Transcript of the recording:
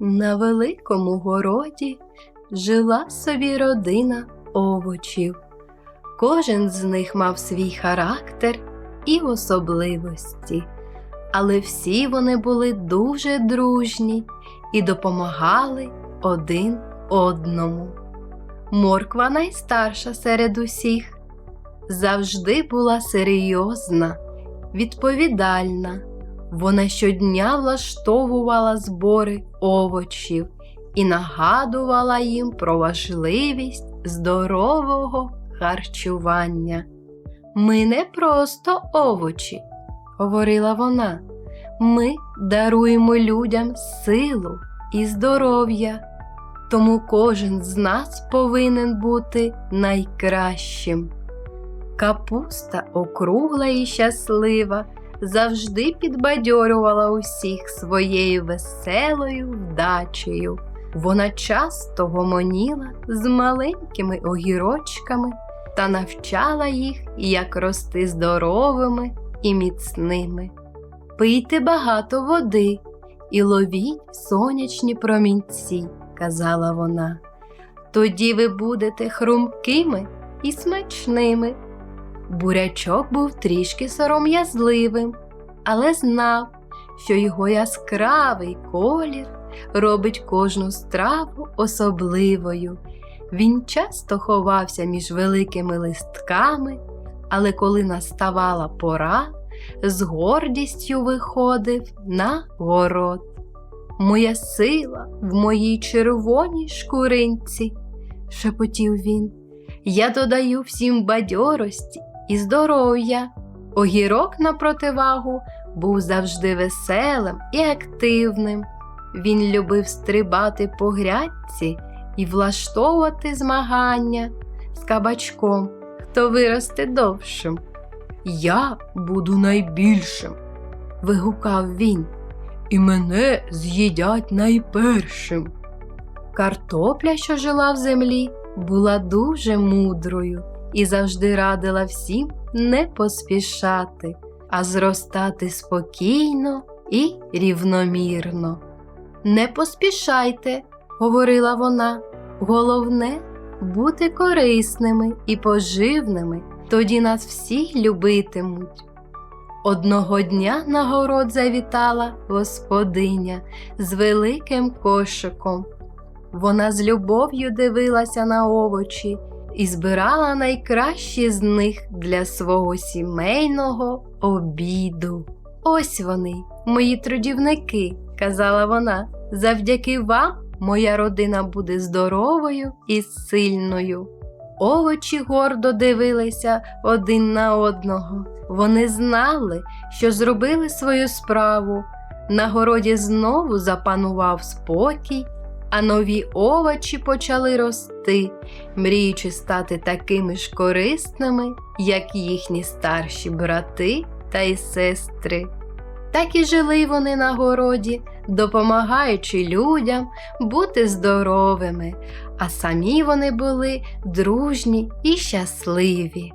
На великому городі жила собі родина овочів. Кожен з них мав свій характер і особливості, але всі вони були дуже дружні і допомагали один одному. Морква найстарша серед усіх, завжди була серйозна, відповідальна. Вона щодня влаштовувала збори овочів і нагадувала їм про важливість здорового харчування. Ми не просто овочі, говорила вона. Ми даруємо людям силу і здоров'я, тому кожен з нас повинен бути найкращим. Капуста округла і щаслива завжди підбадьорювала усіх своєю веселою вдачею. Вона часто гомоніла з маленькими огірочками та навчала їх, як рости здоровими і міцними. Пийте багато води і ловіть сонячні промінці, казала вона. Тоді ви будете хрумкими і смачними. Бурячок був трішки сором'язливим, але знав, що його яскравий колір робить кожну страву особливою. Він часто ховався між великими листками, але коли наставала пора, з гордістю виходив на город. Моя сила в моїй червоній шкуринці, шепотів він. Я додаю всім бадьорості і здоров'я. Огірок на противагу був завжди веселим і активним. Він любив стрибати по грядці і влаштовувати змагання з кабачком, хто виросте довшим. Я буду найбільшим, вигукав він, і мене з'їдять найпершим. Картопля, що жила в землі, була дуже мудрою і завжди радила всім не поспішати, а зростати спокійно і рівномірно. Не поспішайте, говорила вона, головне бути корисними і поживними, тоді нас всі любитимуть. Одного дня на город завітала господиня з великим кошиком. Вона з любов'ю дивилася на овочі і збирала найкращі з них для свого сімейного обіду. Ось вони, мої трудівники, казала вона. Завдяки вам моя родина буде здоровою і сильною. Овочі гордо дивилися один на одного. Вони знали, що зробили свою справу. На городі знову запанував спокій, а нові овочі почали рости, мріючи стати такими ж корисними, як їхні старші брати та й сестри. Так і жили вони на городі, допомагаючи людям бути здоровими, а самі вони були дружні і щасливі.